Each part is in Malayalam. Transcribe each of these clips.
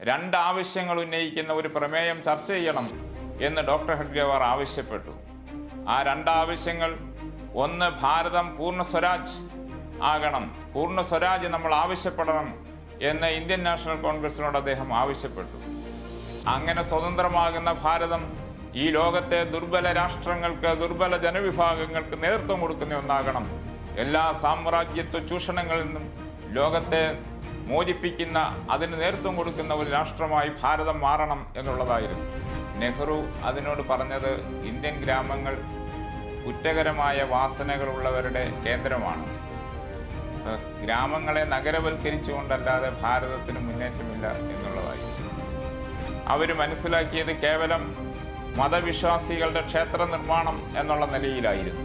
രണ്ട് ആവശ്യങ്ങൾ ഉന്നയിക്കുന്ന ഒരു പ്രമേയം ചർച്ച ചെയ്യണം എന്ന് ഡോക്ടർ ഹെഡ്ഗേവർ ആവശ്യപ്പെട്ടു. ആ രണ്ടാവശ്യങ്ങൾ ഒന്ന് ഭാരതം പൂർണ സ്വരാജ് ആകണം. പൂർണ സ്വരാജ് നമ്മൾ ആവശ്യപ്പെടണം എന്ന് ഇന്ത്യൻ നാഷണൽ കോൺഗ്രസിനോട് അദ്ദേഹം ആവശ്യപ്പെട്ടു. അങ്ങനെ സ്വതന്ത്രമാകുന്ന ഭാരതം ഈ ലോകത്തെ ദുർബല രാഷ്ട്രങ്ങൾക്ക് ദുർബല ജനവിഭാഗങ്ങൾക്ക് നേതൃത്വം കൊടുക്കുന്ന ഒന്നാകണം. എല്ലാ സാമ്രാജ്യത്വ ചൂഷണങ്ങളിൽ നിന്നും ലോകത്തെ മോചിപ്പിക്കുന്ന അതിന് നേതൃത്വം കൊടുക്കുന്ന ഒരു രാഷ്ട്രമായി ഭാരതം മാറണം എന്നുള്ളതായിരുന്നു. നെഹ്റു അതിനോട് പറഞ്ഞത് ഇന്ത്യൻ ഗ്രാമങ്ങൾ കുറ്റകരമായ വാസനകളുള്ളവരുടെ കേന്ദ്രമാണ്. ഗ്രാമങ്ങളെ നഗരവൽക്കരിച്ചുകൊണ്ടല്ലാതെ ഭാരതത്തിന് മുന്നേറ്റമില്ല എന്നുള്ളതായിരുന്നു. അവർ മനസ്സിലാക്കിയത് കേവലം മതവിശ്വാസികളുടെ ക്ഷേത്ര നിർമ്മാണം എന്നുള്ള നിലയിലായിരുന്നു.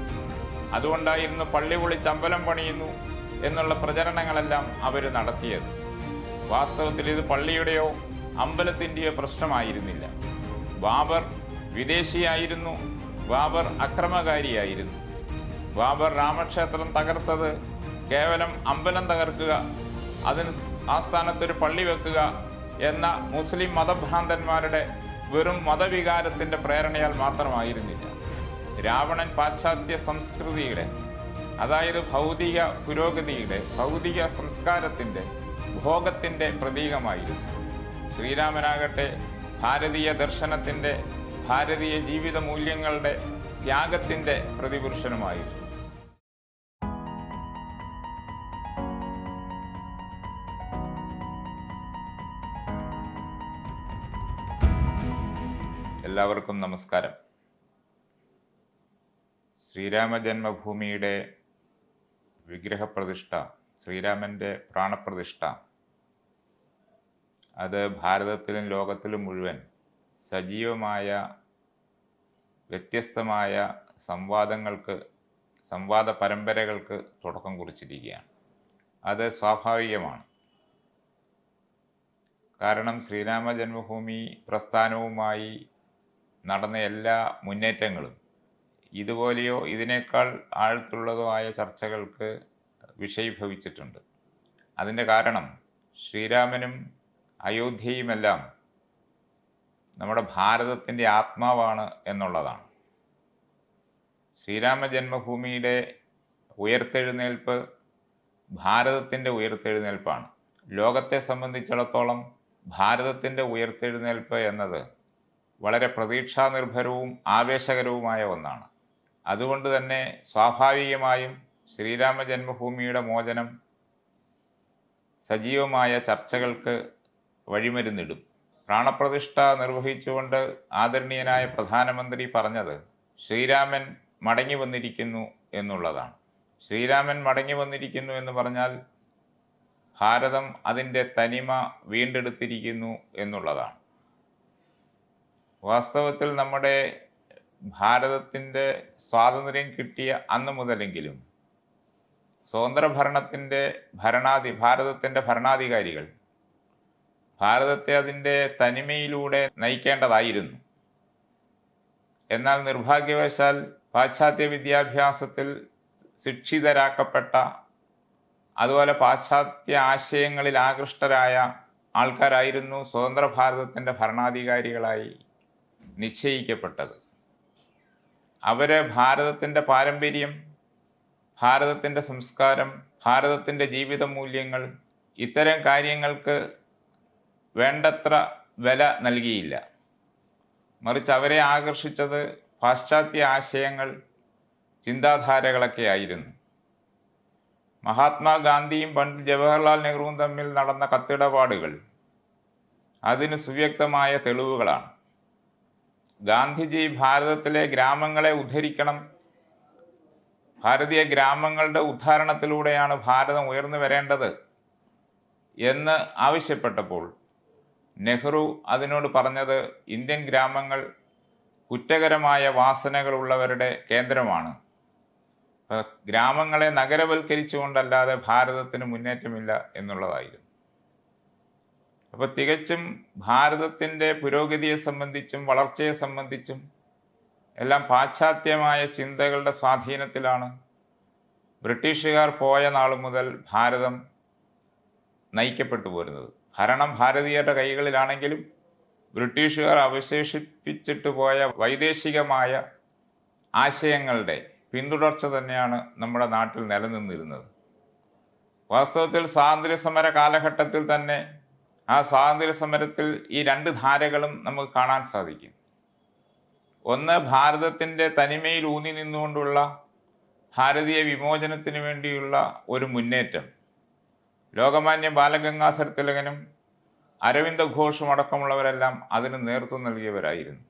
അതുകൊണ്ടായിരുന്നു പള്ളി പൊളിച്ച് അമ്പലം പണിയുന്നു എന്നുള്ള പ്രചരണങ്ങളെല്ലാം അവർ നടത്തിയത്. വാസ്തവത്തിൽ ഇത് പള്ളിയുടെയോ അമ്പലത്തിന്റെയോ പ്രശ്നമായിരുന്നില്ല. ബാബർ വിദേശിയായിരുന്നു. ബാബർ അക്രമകാരിയായിരുന്നു. ബാബർ രാമക്ഷേത്രം തകർത്തത് കേവലം അമ്പലം തകർക്കുക അതിന് ആ സ്ഥാനത്തൊരു പള്ളി വെക്കുക എന്ന മുസ്ലിം മതഭ്രാന്തന്മാരുടെ വെറും മതവികാരത്തിന്റെ പ്രേരണയാൽ മാത്രമായിരുന്നില്ല. രാവണൻ പാശ്ചാത്യ സംസ്കൃതിയുടെ അതായത് ഭൗതിക പുരോഗതിയുടെ ഭൗതിക സംസ്കാരത്തിന്റെ ഭോഗത്തിന്റെ പ്രതീകമായിരുന്നു. ശ്രീരാമനാകട്ടെ ഭാരതീയ ദർശനത്തിന്റെ ഭാരതീയ ജീവിത മൂല്യങ്ങളുടെ ത്യാഗത്തിന്റെ പ്രതിപുരുഷനുമായിരുന്നു. എല്ലാവർക്കും നമസ്കാരം. ശ്രീരാമ ജന്മഭൂമിയുടെ വിഗ്രഹപ്രതിഷ്ഠ ശ്രീരാമന്റെ പ്രാണപ്രതിഷ്ഠ. അത് ഭാരതത്തിലും ലോകത്തിലും മുഴുവൻ സജീവമായ വ്യത്യസ്തമായ സംവാദങ്ങൾക്ക് സംവാദ പരമ്പരകൾക്ക് തുടക്കം കുറിച്ചിരിക്കുകയാണ്. അത് സ്വാഭാവികമാണ്. കാരണം ശ്രീരാമ ജന്മഭൂമി പ്രസ്ഥാനവുമായി നടന്ന എല്ലാ മുന്നേറ്റങ്ങളും ഇതുപോലെയോ ഇതിനേക്കാൾ ആഴത്തുള്ളതോ ആയ ചർച്ചകൾക്ക് വിഷയീഭവിച്ചിട്ടുണ്ട്. അതിന്റെ കാരണം ശ്രീരാമനും അയോധ്യയുമെല്ലാം നമ്മുടെ ഭാരതത്തിന്റെ ആത്മാവാണ് എന്നുള്ളതാണ്. ശ്രീരാമ ജന്മഭൂമിയുടെ ഉയർത്തെഴുന്നേൽപ്പ് ഭാരതത്തിന്റെ ഉയർത്തെഴുന്നേൽപ്പാണ്. ലോകത്തെ സംബന്ധിച്ചിടത്തോളം ഭാരതത്തിന്റെ ഉയർത്തെഴുന്നേൽപ്പ് എന്നത് വളരെ പ്രതീക്ഷാനിർഭരവും ആവേശകരവുമായ ഒന്നാണ്. അതുകൊണ്ട് തന്നെ സ്വാഭാവികമായും ശ്രീരാമ ജന്മഭൂമിയുടെ മോചനം സജീവമായ ചർച്ചകൾക്ക് വഴിമരുന്നിടും. പ്രാണപ്രതിഷ്ഠ നിർവഹിച്ചുകൊണ്ട് ആദരണീയനായ പ്രധാനമന്ത്രി പറഞ്ഞത് ശ്രീരാമൻ മടങ്ങി വന്നിരിക്കുന്നു എന്നുള്ളതാണ്. ശ്രീരാമൻ മടങ്ങി വന്നിരിക്കുന്നു എന്ന് പറഞ്ഞാൽ ഭാരതം അതിന്റെ തനിമ വീണ്ടെടുത്തിരിക്കുന്നു എന്നുള്ളതാണ്. വാസ്തവത്തിൽ നമ്മുടെ ഭാരതത്തിന്റെ സ്വാതന്ത്ര്യം കിട്ടിയ അന്ന് മുതലെങ്കിലും സ്വതന്ത്ര ഭരണത്തിന്റെ ഭരണാധി ഭാരതത്തിന്റെ ഭരണാധികാരികൾ ഭാരതത്തെ അതിന്റെ തനിമയിലൂടെ നയിക്കേണ്ടതായിരുന്നു. എന്നാൽ നിർഭാഗ്യവശാൽ പാശ്ചാത്യ വിദ്യാഭ്യാസത്തിൽ ശിക്ഷിതരാക്കപ്പെട്ട അതുപോലെ പാശ്ചാത്യ ആശയങ്ങളിൽ ആകൃഷ്ടരായ ആൾക്കാരായിരുന്നു സ്വതന്ത്ര ഭാരതത്തിന്റെ ഭരണാധികാരികളായി നിശ്ചയിക്കപ്പെട്ടത്. അവർ ഭാരതത്തിന്റെ പാരമ്പര്യം ഭാരതത്തിന്റെ സംസ്കാരം ഭാരതത്തിന്റെ ജീവിത മൂല്യങ്ങൾ ഇത്തരം കാര്യങ്ങൾക്ക് വേണ്ടത്ര വില നൽകിയില്ല. മറിച്ച് അവരെ ആകർഷിച്ചത് പാശ്ചാത്യ ആശയങ്ങൾ ചിന്താധാരകളൊക്കെ ആയിരുന്നു. മഹാത്മാഗാന്ധിയും പണ്ഡിറ്റ് ജവഹർലാൽ നെഹ്റുവും തമ്മിൽ നടന്ന കത്തിടപാടുകൾ അതിന് സുവ്യക്തമായ തെളിവുകളാണ്. ഗാന്ധിജി ഭാരതത്തിലെ ഗ്രാമങ്ങളെ ഉദ്ധരിക്കണം. ഭാരതീയ ഗ്രാമങ്ങളുടെ ഉദ്ധാരണത്തിലൂടെയാണ് ഭാരതം ഉയർന്നു വരേണ്ടത് എന്ന് ആവശ്യപ്പെട്ടപ്പോൾ നെഹ്റു അതിനോട് പറഞ്ഞത് ഇന്ത്യൻ ഗ്രാമങ്ങൾ കുറ്റകരമായ വാസനകളുള്ളവരുടെ കേന്ദ്രമാണ്. ഗ്രാമങ്ങളെ നഗരവൽക്കരിച്ചുകൊണ്ടല്ലാതെ ഭാരതത്തിന് മുന്നേറ്റമില്ല എന്നുള്ളതായിരുന്നു. അപ്പോൾ തികച്ചും ഭാരതത്തിന്റെ പുരോഗതിയെ സംബന്ധിച്ചും വളർച്ചയെ സംബന്ധിച്ചും എല്ലാം പാശ്ചാത്യമായ ചിന്തകളുടെ സ്വാധീനത്തിലാണ്. ബ്രിട്ടീഷുകാർ പോയ നാൾ മുതൽ ഭാരതം നയിക്കപ്പെട്ടു പോരുന്നത്. ഭരണം ഭാരതീയരുടെ കൈകളിലാണെങ്കിലും ബ്രിട്ടീഷുകാർ അവശേഷിപ്പിച്ചിട്ട് പോയ വൈദേശികമായ ആശയങ്ങളുടെ പിന്തുടർച്ച തന്നെയാണ് നമ്മുടെ നാട്ടിൽ നിലനിന്നിരുന്നത്. വാസ്തവത്തിൽ സ്വാതന്ത്ര്യ സമര കാലഘട്ടത്തിൽ തന്നെ ആ സ്വാതന്ത്ര്യ സമരത്തിൽ ഈ രണ്ട് ധാരകളും നമുക്ക് കാണാൻ സാധിക്കും. ഒന്ന് ഭാരതത്തിന്റെ തനിമയിൽ ഊന്നി നിന്നുകൊണ്ടുള്ള ഭാരതീയ വിമോചനത്തിന് വേണ്ടിയുള്ള ഒരു മുന്നേറ്റം. ലോകമാന്യ ബാലഗംഗാധർ തിലകനും അരവിന്ദ ഘോഷും അടക്കമുള്ളവരെല്ലാം അതിന് നേതൃത്വം നൽകിയവരായിരുന്നു.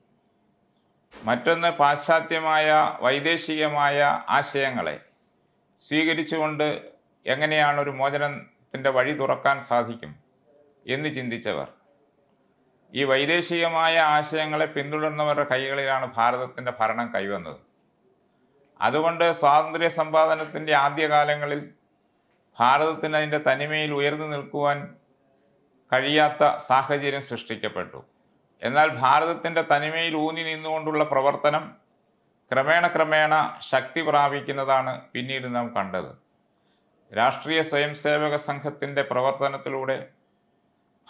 മറ്റൊന്ന് പാശ്ചാത്യമായ വൈദേശികമായ ആശയങ്ങളെ സ്വീകരിച്ചുകൊണ്ട് എങ്ങനെയാണ് ഒരു മോചനത്തിന്റെ വഴി തുറക്കാൻ സാധിക്കും? എന്ന് ചിന്തിച്ചവർ. ഈ വൈദേശികമായ ആശയങ്ങളെ പിന്തുടർന്നവരുടെ കൈകളിലാണ് ഭാരതത്തിന്റെ ഭരണം കൈവന്നത്. അതുകൊണ്ട് സ്വാതന്ത്ര്യ സമ്പാദനത്തിന്റെ ആദ്യകാലങ്ങളിൽ ഭാരതത്തിന് അതിന്റെ തനിമയിൽ ഉയർന്നു നിൽക്കുവാൻ കഴിയാത്ത സാഹചര്യം സൃഷ്ടിക്കപ്പെട്ടു. എന്നാൽ ഭാരതത്തിന്റെ തനിമയിൽ ഊന്നി നിന്നുകൊണ്ടുള്ള പ്രവർത്തനം ക്രമേണ ക്രമേണ ശക്തി പ്രാപിക്കുന്നതാണ് പിന്നീട് നാം കണ്ടത്. രാഷ്ട്രീയ സ്വയംസേവക സംഘത്തിന്റെ പ്രവർത്തനത്തിലൂടെ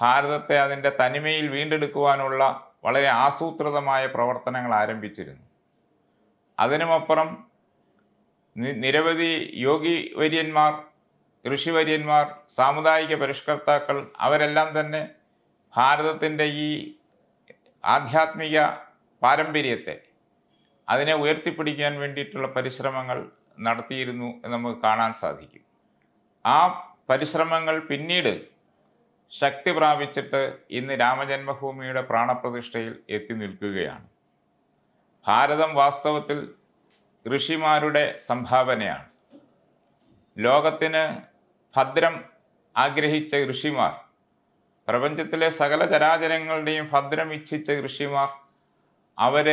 ഭാരതത്തെ അതിന്റെ തനിമയിൽ വീണ്ടെടുക്കുവാനുള്ള വളരെ ആസൂത്രിതമായ പ്രവർത്തനങ്ങൾ ആരംഭിച്ചിരുന്നു. അതിനുമപ്പുറം നിരവധി യോഗി വര്യന്മാർ ഋഷിവര്യന്മാർ സാമുദായിക പരിഷ്കർത്താക്കൾ അവരെല്ലാം തന്നെ ഭാരതത്തിന്റെ ഈ ആധ്യാത്മിക പാരമ്പര്യത്തെ അതിനെ ഉയർത്തിപ്പിടിക്കാൻ വേണ്ടിയിട്ടുള്ള പരിശ്രമങ്ങൾ നടത്തിയിരുന്നു എന്ന് നമുക്ക് കാണാൻ സാധിക്കും. ആ പരിശ്രമങ്ങൾ പിന്നീട് ശക്തി പ്രാപിച്ചിട്ട് ഇന്ന് രാമജന്മഭൂമിയുടെ പ്രാണപ്രതിഷ്ഠയിൽ എത്തി നിൽക്കുകയാണ്. ഭാരതം വാസ്തവത്തിൽ ഋഷിമാരുടെ സംഭാവനയാണ്. ലോകത്തിന് ഭദ്രം ആഗ്രഹിച്ച ഋഷിമാർ പ്രപഞ്ചത്തിലെ സകല ചരാചരങ്ങളുടെയും ഭദ്രം ഇച്ഛിച്ച ഋഷിമാർ അവർ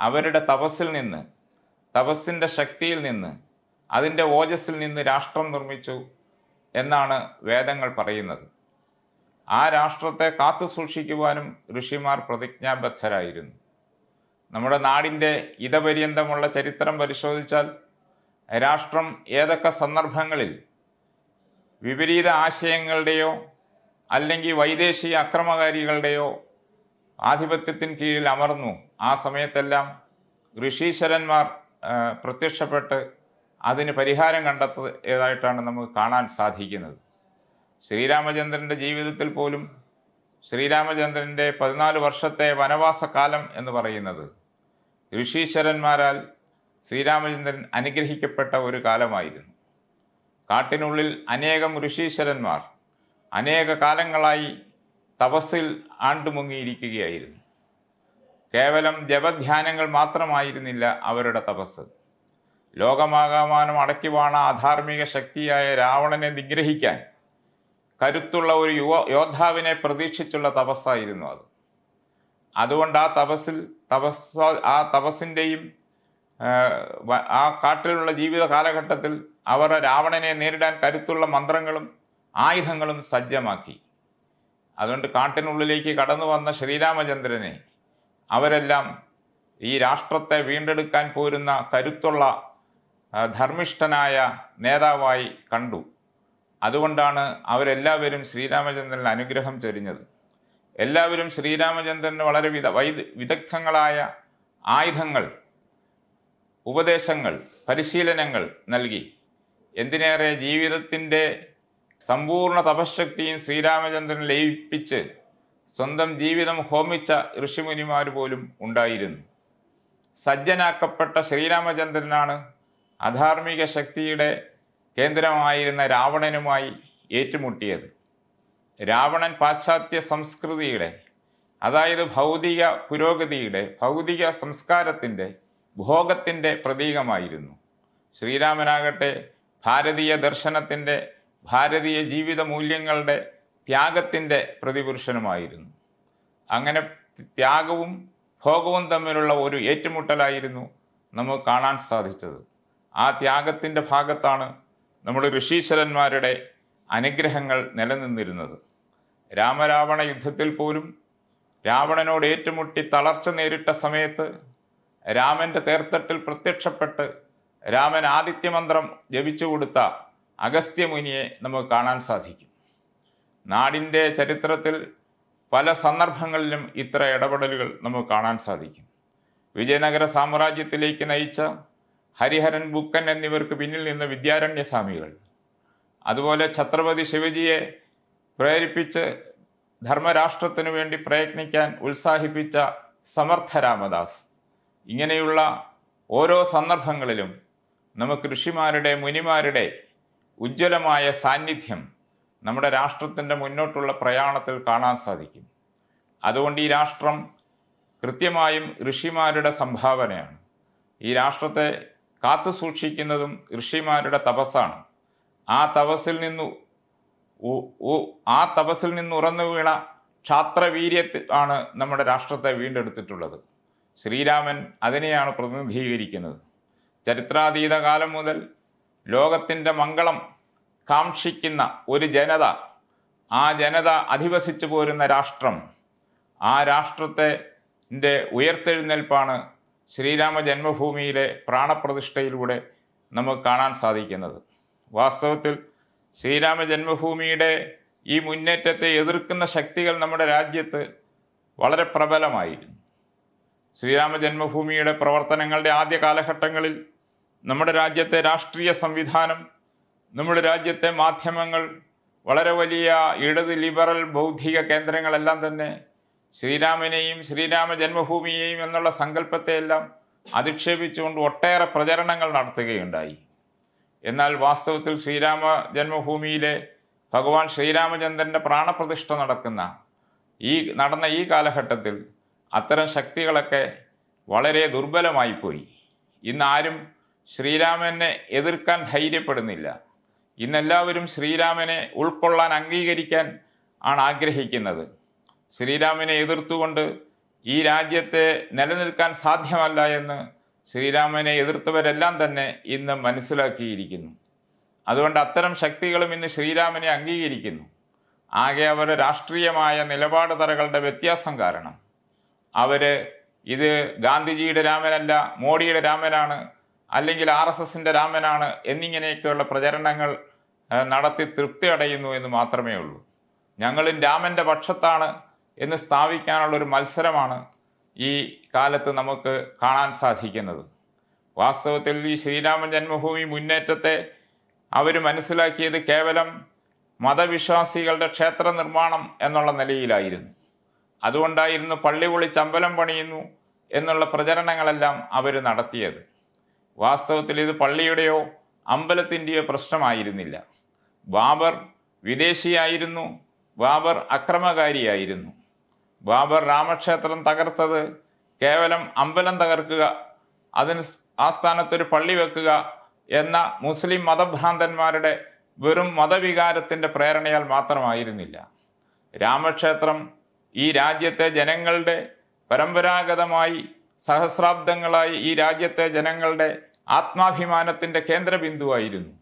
അവരുടെ തപസ്സിൽ നിന്ന് തപസ്സിന്റെ ശക്തിയിൽ നിന്ന് അതിന്റെ ഓജസ്സിൽ നിന്ന് രാഷ്ട്രം നിർമ്മിച്ചു എന്നാണ് വേദങ്ങൾ പറയുന്നത്. ആ രാഷ്ട്രത്തെ കാത്തു സൂക്ഷിക്കുവാനും ഋഷിമാർ പ്രതിജ്ഞാബദ്ധരായിരുന്നു. നമ്മുടെ നാടിന്റെ ഇതപര്യന്തമുള്ള ചരിത്രം പരിശോധിച്ചാൽ രാഷ്ട്രം ഏതൊക്കെ സന്ദർഭങ്ങളിൽ വിപരീത ആശയങ്ങളുടെയോ അല്ലെങ്കിൽ വൈദേശിക അക്രമകാരികളുടെയോ ആധിപത്യത്തിന് കീഴിൽ അമർന്നു ആ സമയത്തെല്ലാം ഋഷീശ്വരന്മാർ പ്രത്യക്ഷപ്പെട്ട് അതിന് പരിഹാരം കണ്ടെത്തിയതായിട്ടാണ് നമുക്ക് കാണാൻ സാധിക്കുന്നത്. ശ്രീരാമചന്ദ്രന്റെ ജീവിതത്തിൽ പോലും ശ്രീരാമചന്ദ്രന്റെ പതിനാല് വർഷത്തെ വനവാസകാലം എന്ന് പറയുന്നത് ഋഷീശ്വരന്മാരാൽ ശ്രീരാമചന്ദ്രൻ അനുഗ്രഹിക്കപ്പെട്ട ഒരു കാലമായിരുന്നു. കാട്ടിനുള്ളിൽ അനേകം ഋഷീശ്വരന്മാർ അനേക കാലങ്ങളായി തപസ്സിൽ ആണ്ടുമുങ്ങിയിരിക്കുകയായിരുന്നു. കേവലം ജപധ്യാനങ്ങൾ മാത്രമായിരുന്നില്ല അവരുടെ തപസ് ലോകമാകാമാനം അടക്കിവാണ ആധാർമിക ശക്തിയായ രാവണനെ നിഗ്രഹിക്കാൻ കരുത്തുള്ള ഒരു യുവ യോദ്ധാവിനെ പ്രതീക്ഷിച്ചുള്ള തപസ്സായിരുന്നു അത്. അതുകൊണ്ട് ആ തപസ്സിൽ തപസ് ആ തപസ്സിന്റെയും ആ കാട്ടിലുള്ള ജീവിത കാലഘട്ടത്തിൽ അവർ രാവണനെ നേരിടാൻ കരുത്തുള്ള മന്ത്രങ്ങളും ആയുധങ്ങളും സജ്ജമാക്കി. അതുകൊണ്ട് കാട്ടിനുള്ളിലേക്ക് കടന്നു വന്ന ശ്രീരാമചന്ദ്രനെ അവരെല്ലാം ഈ രാഷ്ട്രത്തെ വീണ്ടെടുക്കാൻ പോരുന്ന കരുത്തുള്ള ധർമ്മിഷ്ഠനായ നേതാവായി കണ്ടു. അതുകൊണ്ടാണ് അവരെല്ലാവരും ശ്രീരാമചന്ദ്രന് അനുഗ്രഹം ചൊരിഞ്ഞത്. എല്ലാവരും ശ്രീരാമചന്ദ്രന് വളരെ വിദ വൈദ വിദഗ്ധങ്ങളായ ആയുധങ്ങൾ ഉപദേശങ്ങൾ പരിശീലനങ്ങൾ നൽകി. എന്തിനേറെ ജീവിതത്തിന്റെ സമ്പൂർണ തപശക്തിയും ശ്രീരാമചന്ദ്രൻ ലയിപ്പിച്ച് സ്വന്തം ജീവിതം ഹോമിച്ച ഋഷിമുനിമാർ പോലും ഉണ്ടായിരുന്നു. സജ്ജനാക്കപ്പെട്ട ശ്രീരാമചന്ദ്രനാണ് അധാർമിക ശക്തിയുടെ കേന്ദ്രമായിരുന്ന രാവണനുമായി ഏറ്റുമുട്ടിയത്. രാവണൻ പാശ്ചാത്യ സംസ്കൃതിയുടെ അതായത് ഭൗതിക പുരോഗതിയുടെ ഭൗതിക സംസ്കാരത്തിന്റെ ഭോഗത്തിന്റെ പ്രതീകമായിരുന്നു. ശ്രീരാമനാകട്ടെ ഭാരതീയ ദർശനത്തിന്റെ ഭാരതീയ ജീവിത മൂല്യങ്ങളുടെ ത്യാഗത്തിന്റെ പ്രതിപുരുഷനുമായിരുന്നു. അങ്ങനെ ത്യാഗവും ഭോഗവും തമ്മിലുള്ള ഒരു ഏറ്റുമുട്ടലായിരുന്നു നമുക്ക് കാണാൻ സാധിച്ചത്. ആ ത്യാഗത്തിന്റെ ഭാഗത്താണ് നമ്മുടെ ഋഷീശ്വരന്മാരുടെ അനുഗ്രഹങ്ങൾ നിലനിന്നിരുന്നത്. രാമരാവണ യുദ്ധത്തിൽ പോലും രാവണനോട് ഏറ്റുമുട്ടി തളർച്ച നേരിട്ട സമയത്ത് രാമന്റെ തേർത്തട്ടിൽ പ്രത്യക്ഷപ്പെട്ട് രാമൻ ആദിത്യമന്ത്രം ജപിച്ചു കൊടുത്ത അഗസ്ത്യമുനിയെ നമുക്ക് കാണാൻ സാധിക്കും. നാടിന്റെ ചരിത്രത്തിൽ പല സന്ദർഭങ്ങളിലും ഇത്ര ഇടപെടലുകൾ നമുക്ക് കാണാൻ സാധിക്കും. വിജയനഗര സാമ്രാജ്യത്തിലേക്ക് നയിച്ച ഹരിഹരൻ ബുക്കൻ എന്നിവർക്ക് പിന്നിൽ നിന്ന് വിദ്യാരണ്യ സ്വാമികൾ അതുപോലെ ഛത്രപതി ശിവജിയെ പ്രേരിപ്പിച്ച് ധർമ്മരാഷ്ട്രത്തിനു വേണ്ടി പ്രയത്നിക്കാൻ ഉത്സാഹിപ്പിച്ച സമർത്ഥ രാമദാസ് ഇങ്ങനെയുള്ള ഓരോ സന്ദർഭങ്ങളിലും നമുക്ക് ഋഷിമാരുടെ മുനിമാരുടെ ഉജ്ജ്വലമായ സാന്നിധ്യം നമ്മുടെ രാഷ്ട്രത്തിന്റെ മുന്നോട്ടുള്ള പ്രയാണത്തിൽ കാണാൻ സാധിക്കും. അതുകൊണ്ട് ഈ രാഷ്ട്രം കൃത്യമായും ഋഷിമാരുടെ സംഭാവനയാണ്. ഈ രാഷ്ട്രത്തെ കാത്തു സൂക്ഷിക്കുന്നതും ഋഷിമാരുടെ തപസ്സാണ്. ആ തപസ്സിൽ നിന്ന് ആ തപസ്സിൽ നിന്ന് ഉറന്നു വീണ ക്ഷാത്രവീര്യത്തിൽ ആണ് നമ്മുടെ രാഷ്ട്രത്തെ വീണ്ടെടുത്തിട്ടുള്ളത്. ശ്രീരാമൻ അതിനെയാണ് പ്രതിനിധീകരിക്കുന്നത്. ചരിത്രാതീത കാലം മുതൽ ലോകത്തിന്റെ മംഗളം കാക്ഷിക്കുന്ന ഒരു ജനത ആ ജനത അധിവസിച്ചു പോരുന്ന രാഷ്ട്രം ആ രാഷ്ട്രത്തെ ഉയർത്തെഴുന്നേൽപ്പാണ് ശ്രീരാമ ജന്മഭൂമിയിലെ പ്രാണപ്രതിഷ്ഠയിലൂടെ നമുക്ക് കാണാൻ സാധിക്കുന്നത്. വാസ്തവത്തിൽ ശ്രീരാമ ജന്മഭൂമിയുടെ ഈ മുന്നേറ്റത്തെ എതിർക്കുന്ന ശക്തികൾ നമ്മുടെ രാജ്യത്ത് വളരെ പ്രബലമായിരുന്നു. ശ്രീരാമ ജന്മഭൂമിയുടെ പ്രവർത്തനങ്ങളുടെ ആദ്യ കാലഘട്ടങ്ങളിൽ നമ്മുടെ രാജ്യത്തെ രാഷ്ട്രീയ സംവിധാനം നമ്മുടെ രാജ്യത്തെ മാധ്യമങ്ങൾ വളരെ വലിയ ഇടത് ലിബറൽ ബൗദ്ധിക കേന്ദ്രങ്ങളെല്ലാം തന്നെ ശ്രീരാമനെയും ശ്രീരാമ ജന്മഭൂമിയെയും എന്നുള്ള സങ്കല്പത്തെയെല്ലാം അധിക്ഷേപിച്ചുകൊണ്ട് ഒട്ടേറെ പ്രചരണങ്ങൾ നടത്തുകയുണ്ടായി. എന്നാൽ വാസ്തവത്തിൽ ശ്രീരാമ ജന്മഭൂമിയിലെ ഭഗവാൻ ശ്രീരാമചന്ദ്രന്റെ പ്രാണപ്രതിഷ്ഠ നടക്കുന്ന ഈ നടന്ന ഈ കാലഘട്ടത്തിൽ അത്തരം ശക്തികളൊക്കെ വളരെ ദുർബലമായിപ്പോയി. ഇന്ന് ആരും ശ്രീരാമനെ എതിർക്കാൻ ധൈര്യപ്പെടുന്നില്ല. ഇന്നെല്ലാവരും ശ്രീരാമനെ ഉൾക്കൊള്ളാൻ അംഗീകരിക്കാൻ ആണ് ആഗ്രഹിക്കുന്നത്. ശ്രീരാമനെ എതിർത്തുകൊണ്ട് ഈ രാജ്യത്തെ നിലനിൽക്കാൻ സാധ്യമല്ല എന്ന് ശ്രീരാമനെ എതിർത്തവരെല്ലാം തന്നെ ഇന്ന് മനസ്സിലാക്കിയിരിക്കുന്നു. അതുകൊണ്ട് അത്തരം ശക്തികളും ഇന്ന് ശ്രീരാമനെ അംഗീകരിക്കുന്നു. ആകെ അവർ രാഷ്ട്രീയമായ നിലപാട് തറകളുടെ വ്യത്യാസം കാരണം. അവർ ഇത് ഗാന്ധിജിയുടെ രാമനല്ല മോഡിയുടെ രാമനാണ് അല്ലെങ്കിൽ ആർ എസ് എസിന്റെ രാമനാണ് എന്നിങ്ങനെയൊക്കെയുള്ള പ്രചരണങ്ങൾ നടത്തി തൃപ്തി അടയുന്നു എന്ന് മാത്രമേ ഉള്ളൂ. ഞങ്ങളും രാമന്റെ പക്ഷത്താണ്. എന്ന് സ്ഥാപിക്കാനുള്ള ഒരു മത്സരമാണ് ഈ കാലത്ത് നമുക്ക് കാണാൻ സാധിക്കുന്നത്. വാസ്തവത്തിൽ ഈ ശ്രീരാമ ജന്മഭൂമി മുന്നേറ്റത്തെ അവർ മനസ്സിലാക്കിയത് കേവലം മതവിശ്വാസികളുടെ ക്ഷേത്ര നിർമ്മാണം എന്നുള്ള നിലയിലായിരുന്നു. അതുകൊണ്ടായിരുന്നു പള്ളി പൊളിച്ച് ചമ്പലം പണിയുന്നു എന്നുള്ള പ്രചരണങ്ങളെല്ലാം അവർ നടത്തിയത്. വാസ്തവത്തിൽ ഇത് പള്ളിയുടെയോ അമ്പലത്തിന്റെയോ പ്രശ്നമായിരുന്നില്ല. ബാബർ വിദേശിയായിരുന്നു ബാബർ അക്രമകാരിയായിരുന്നു. ബാബർ രാമക്ഷേത്രം തകർത്തത്. കേവലം അമ്പലം തകർക്കുക. അതിന് ആ സ്ഥാനത്തൊരു പള്ളി വെക്കുക എന്ന മുസ്ലിം മതഭ്രാന്തന്മാരുടെ വെറും മതവികാരത്തിന്റെ പ്രേരണയാൽ മാത്രമായിരുന്നില്ല. രാമക്ഷേത്രം ഈ രാജ്യത്തെ ജനങ്ങളുടെ പരമ്പരാഗതമായി സഹസ്രാബ്ദങ്ങളായി ഈ രാജ്യത്തെ ജനങ്ങളുടെ ആത്മാഭിമാനത്തിന്റെ കേന്ദ്രബിന്ദുവായിരുന്നു.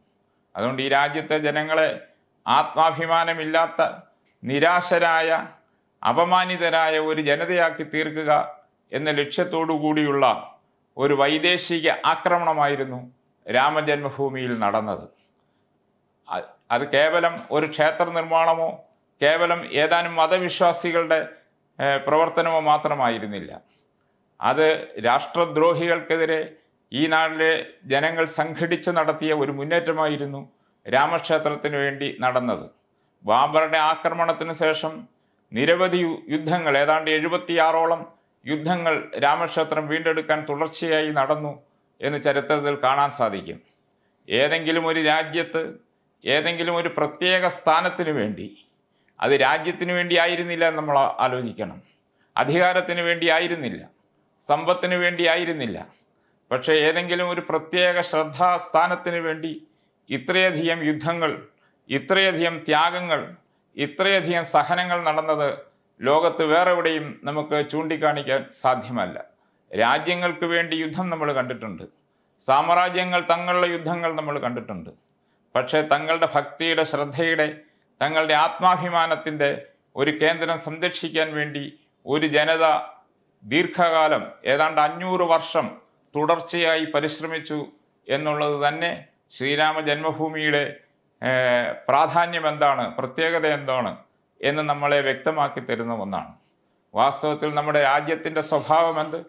അതുകൊണ്ട് ഈ രാജ്യത്തെ ജനങ്ങളെ ആത്മാഭിമാനമില്ലാത്ത നിരാശരായ അപമാനിതരായ ഒരു ജനതയാക്കി തീർക്കുക എന്ന ലക്ഷ്യത്തോടു കൂടിയുള്ള ഒരു വൈദേശിക ആക്രമണമായിരുന്നു രാമജന്മഭൂമിയിൽ നടന്നത്. അത് കേവലം ഒരു ക്ഷേത്ര നിർമ്മാണമോ കേവലം ഏതാനും മതവിശ്വാസികളുടെ പ്രവർത്തനമോ മാത്രമായിരുന്നില്ല. അത് രാഷ്ട്രദ്രോഹികൾക്കെതിരെ ഈ നാട്ടിലെ ജനങ്ങൾ സംഘടിച്ച് നടത്തിയ ഒരു മുന്നേറ്റമായിരുന്നു രാമക്ഷേത്രത്തിന് വേണ്ടി നടന്നത്. ബാബറുടെ ആക്രമണത്തിന് ശേഷം നിരവധി യുദ്ധങ്ങൾ ഏതാണ്ട് എഴുപത്തിയാറോളം യുദ്ധങ്ങൾ രാമക്ഷേത്രം വീണ്ടെടുക്കാൻ തുടർച്ചയായി നടന്നു എന്ന് ചരിത്രത്തിൽ കാണാൻ സാധിക്കും. ഏതെങ്കിലും ഒരു രാജ്യത്ത് ഏതെങ്കിലും ഒരു പ്രത്യേക സ്ഥാനത്തിന് വേണ്ടി അത് രാജ്യത്തിന് വേണ്ടി ആയിരുന്നില്ല എന്ന് നമ്മൾ ആലോചിക്കണം. അധികാരത്തിന് വേണ്ടി ആയിരുന്നില്ല. സമ്പത്തിന് വേണ്ടി ആയിരുന്നില്ല. പക്ഷേ ഏതെങ്കിലും ഒരു പ്രത്യേക ശ്രദ്ധാസ്ഥാനത്തിന് വേണ്ടി ഇത്രയധികം യുദ്ധങ്ങൾ ഇത്രയധികം ത്യാഗങ്ങൾ ഇത്രയധികം സഹനങ്ങൾ നടന്നത് ലോകത്ത് വേറെ എവിടെയും നമുക്ക് ചൂണ്ടിക്കാണിക്കാൻ സാധ്യമല്ല. രാജ്യങ്ങൾക്ക് വേണ്ടി യുദ്ധം നമ്മൾ കണ്ടിട്ടുണ്ട്. സാമ്രാജ്യങ്ങൾ തങ്ങളുടെ യുദ്ധങ്ങൾ നമ്മൾ കണ്ടിട്ടുണ്ട്. പക്ഷേ തങ്ങളുടെ ഭക്തിയുടെ ശ്രദ്ധയുടെ തങ്ങളുടെ ആത്മാഭിമാനത്തിന്റെ ഒരു കേന്ദ്രം സംരക്ഷിക്കാൻ വേണ്ടി ഒരു ജനത ദീർഘകാലം ഏതാണ്ട് അഞ്ഞൂറ് വർഷം തുടർച്ചയായി പരിശ്രമിച്ചു എന്നുള്ളത് തന്നെ ശ്രീരാമ ജന്മഭൂമിയുടെ പ്രാധാന്യം എന്താണ്? പ്രത്യേകത എന്താണ്? എന്ന് നമ്മളെ വ്യക്തമാക്കി തരുന്ന ഒന്നാണ്. വാസ്തവത്തിൽ നമ്മുടെ രാജ്യത്തിന്റെ സ്വഭാവം എന്ത്?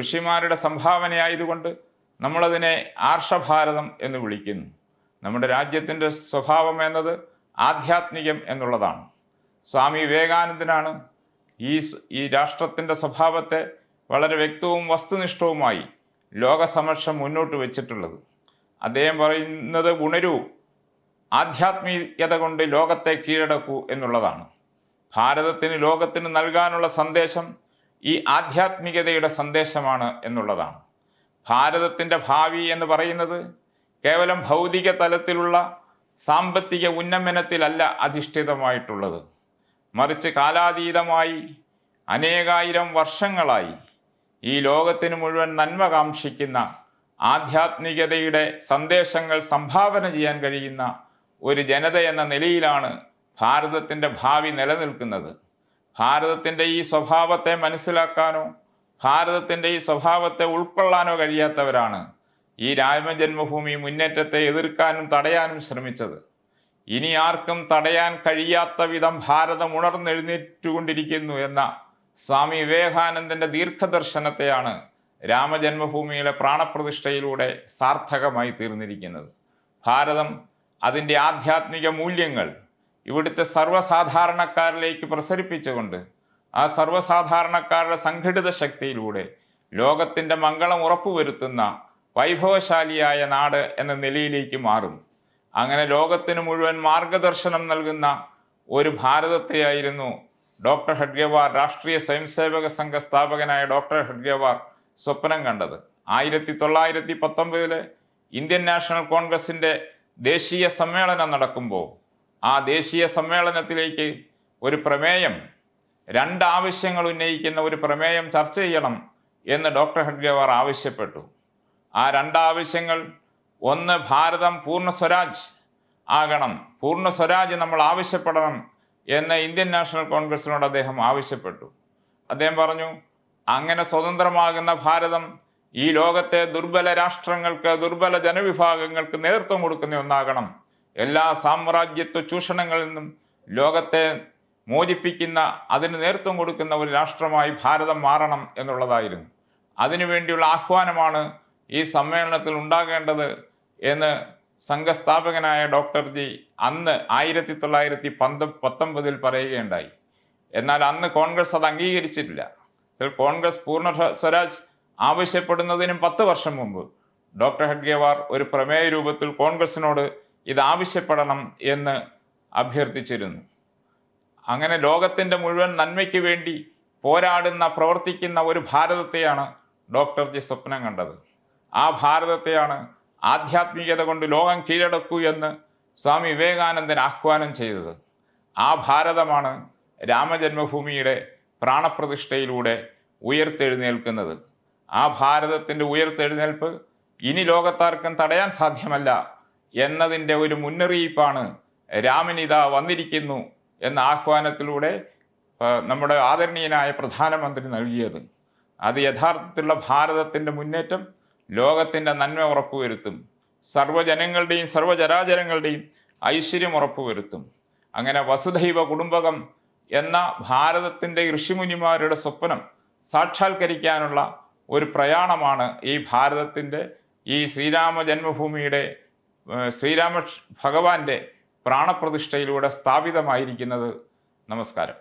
ഋഷിമാരുടെ സംഭാവനയായതുകൊണ്ട് നമ്മളതിനെ ആർഷഭാരതം എന്ന് വിളിക്കുന്നു. നമ്മുടെ രാജ്യത്തിന്റെ സ്വഭാവം എന്നത് ആധ്യാത്മികം എന്നുള്ളതാണ്. സ്വാമി വിവേകാനന്ദനാണ് ഈ ഈ രാഷ്ട്രത്തിന്റെ സ്വഭാവത്തെ വളരെ വ്യക്തവും വസ്തുനിഷ്ഠവുമായി ലോകസമക്ഷം മുന്നോട്ട് വെച്ചിട്ടുള്ളത്. അദ്ദേഹം പറയുന്നത് ഉണരൂ ആധ്യാത്മികത കൊണ്ട് ലോകത്തെ കീഴടക്കൂ എന്നുള്ളതാണ്. ഭാരതത്തിന് ലോകത്തിന് നൽകാനുള്ള സന്ദേശം ഈ ആധ്യാത്മികതയുടെ സന്ദേശമാണ് എന്നുള്ളതാണ്. ഭാരതത്തിന്റെ ഭാവി എന്ന് പറയുന്നത് കേവലം ഭൗതിക തലത്തിലുള്ള സാമ്പത്തിക ഉന്നമനത്തിലല്ല അധിഷ്ഠിതമായിട്ടുള്ളത്. മറിച്ച് കാലാതീതമായി അനേകായിരം വർഷങ്ങളായി ഈ ലോകത്തിന് മുഴുവൻ നന്മ കാക്ഷിക്കുന്ന ആധ്യാത്മികതയുടെ സന്ദേശങ്ങൾ സംഭാവന ചെയ്യാൻ കഴിയുന്ന ഒരു ജനത എന്ന നിലയിലാണ് ഭാരതത്തിന്റെ ഭാവി നിലനിൽക്കുന്നത്. ഭാരതത്തിന്റെ ഈ സ്വഭാവത്തെ മനസ്സിലാക്കാനോ ഭാരതത്തിന്റെ ഈ സ്വഭാവത്തെ ഉൾക്കൊള്ളാനോ കഴിയാത്തവരാണ് ഈ രാമജന്മഭൂമി മുന്നേറ്റത്തെ എതിർക്കാനും തടയാനും ശ്രമിച്ചത്. ഇനി ആർക്കും തടയാൻ കഴിയാത്ത വിധം ഭാരതം ഉണർന്നെഴുന്നേറ്റുകൊണ്ടിരിക്കുന്നു എന്ന സ്വാമി വിവേകാനന്ദന്റെ ദീർഘദർശനത്തെയാണ് രാമജന്മഭൂമിയിലെ പ്രാണപ്രതിഷ്ഠയിലൂടെ സാർത്ഥകമായി തീർന്നിരിക്കുന്നത്. ഭാരതം അതിന്റെ ആധ്യാത്മിക മൂല്യങ്ങൾ ഇവിടുത്തെ സർവസാധാരണക്കാരിലേക്ക് പ്രസരിപ്പിച്ചുകൊണ്ട് ആ സർവസാധാരണക്കാരുടെ സംഘടിത ശക്തിയിലൂടെ ലോകത്തിന്റെ മംഗളം ഉറപ്പുവരുത്തുന്ന വൈഭവശാലിയായ നാട് എന്ന നിലയിലേക്ക് മാറും. അങ്ങനെ ലോകത്തിന് മുഴുവൻ മാർഗദർശനം നൽകുന്ന ഒരു ഭാരതത്തെയായിരുന്നു ഡോക്ടർ ഹഡ്ഗവാർ രാഷ്ട്രീയ സ്വയംസേവക സംഘ സ്ഥാപകനായ ഡോക്ടർ ഹഡ്ഗവാർ സ്വപ്നം കണ്ടത്. ആയിരത്തി തൊള്ളായിരത്തി പത്തൊമ്പതിലെ ഇന്ത്യൻ നാഷണൽ കോൺഗ്രസിന്റെ ദേശീയ സമ്മേളനം നടക്കുമ്പോൾ ആ ദേശീയ സമ്മേളനത്തിലേക്ക് ഒരു പ്രമേയം രണ്ടാവശ്യങ്ങൾ ഉന്നയിക്കുന്ന ഒരു പ്രമേയം ചർച്ച ചെയ്യണം എന്ന് ഡോക്ടർ ഹഡ്ഗവർ ആവശ്യപ്പെട്ടു. ആ രണ്ടാവശ്യങ്ങൾ ഒന്ന് ഭാരതം പൂർണ സ്വരാജ് ആകണം. പൂർണ സ്വരാജ് നമ്മൾ ആവശ്യപ്പെടണം എന്ന് ഇന്ത്യൻ നാഷണൽ കോൺഗ്രസിനോട് അദ്ദേഹം ആവശ്യപ്പെട്ടു. അദ്ദേഹം പറഞ്ഞു അങ്ങനെ സ്വതന്ത്രമാകുന്ന ഭാരതം ഈ ലോകത്തെ ദുർബല രാഷ്ട്രങ്ങൾക്ക് ദുർബല ജനവിഭാഗങ്ങൾക്ക് നേതൃത്വം കൊടുക്കുന്ന ഒന്നാകണം. എല്ലാ സാമ്രാജ്യത്വ ചൂഷണങ്ങളിൽ നിന്നും ലോകത്തെ മോചിപ്പിക്കുന്ന അതിന് നേതൃത്വം കൊടുക്കുന്ന ഒരു രാഷ്ട്രമായി ഭാരതം മാറണം എന്നുള്ളതായിരുന്നു. അതിനുവേണ്ടിയുള്ള ആഹ്വാനമാണ് ഈ സമ്മേളനത്തിൽ ഉണ്ടാകേണ്ടത് എന്ന് സംഘസ്ഥാപകനായ ഡോക്ടർ ജി അന്ന് ആയിരത്തി തൊള്ളായിരത്തി പന്ത പത്തൊമ്പതിൽ പറയുകയുണ്ടായി. എന്നാൽ അന്ന് കോൺഗ്രസ് അത് അംഗീകരിച്ചിട്ടില്ല. കോൺഗ്രസ് പൂർണ സ്വരാജ് ആവശ്യപ്പെടുന്നതിനും പത്ത് വർഷം മുമ്പ് ഡോക്ടർ ഹെഡ്ഗേവാർ ഒരു പ്രമേയ രൂപത്തിൽ കോൺഗ്രസിനോട് ഇത് ആവശ്യപ്പെടണം എന്ന് അഭ്യർത്ഥിച്ചിരുന്നു. അങ്ങനെ ലോകത്തിന്റെ മുഴുവൻ നന്മയ്ക്ക് വേണ്ടി പോരാടുന്ന പ്രവർത്തിക്കുന്ന ഒരു ഭാരതത്തെയാണ് ഡോക്ടർ ജി സ്വപ്നം കണ്ടത്. ആ ഭാരതത്തെയാണ് ആധ്യാത്മികത കൊണ്ട് ലോകം കീഴടക്കൂ എന്ന് സ്വാമി വിവേകാനന്ദൻ ആഹ്വാനം ചെയ്തത്. ആ ഭാരതമാണ് രാമജന്മഭൂമിയുടെ പ്രാണപ്രതിഷ്ഠയിലൂടെ ഉയർത്തെഴുന്നേൽക്കുന്നത്. ആ ഭാരതത്തിന്റെ ഉയർത്തെഴുന്നേൽപ്പ് ഇനി ലോകത്താർക്കും തടയാൻ സാധ്യമല്ല എന്നതിന്റെ ഒരു മുന്നറിയിപ്പാണ് രാമനിത വന്നിരിക്കുന്നു എന്ന ആഹ്വാനത്തിലൂടെ നമ്മുടെ ആദരണീയനായ പ്രധാനമന്ത്രി നൽകിയത്. അത് യഥാർത്ഥത്തിലുള്ള ഭാരതത്തിന്റെ മുന്നേറ്റം ലോകത്തിന്റെ നന്മ ഉറപ്പുവരുത്തും സർവജനങ്ങളുടെയും സർവചരാചരങ്ങളുടെയും ഐശ്വര്യം ഉറപ്പുവരുത്തും. അങ്ങനെ വസുധൈവ കുടുംബകം എന്ന ഭാരതത്തിന്റെ ഋഷിമുനിമാരുടെ സ്വപ്നം സാക്ഷാത്കരിക്കാനുള്ള ഒരു പ്രയാണമാണ് ഈ ഭാരതത്തിന്റെ ഈ ശ്രീരാമ ജന്മഭൂമിയുടെ ശ്രീരാമ ഭഗവാന്റെ പ്രാണപ്രതിഷ്ഠയിലൂടെ സ്ഥാപിതമായിരിക്കുന്നത്. നമസ്കാരം.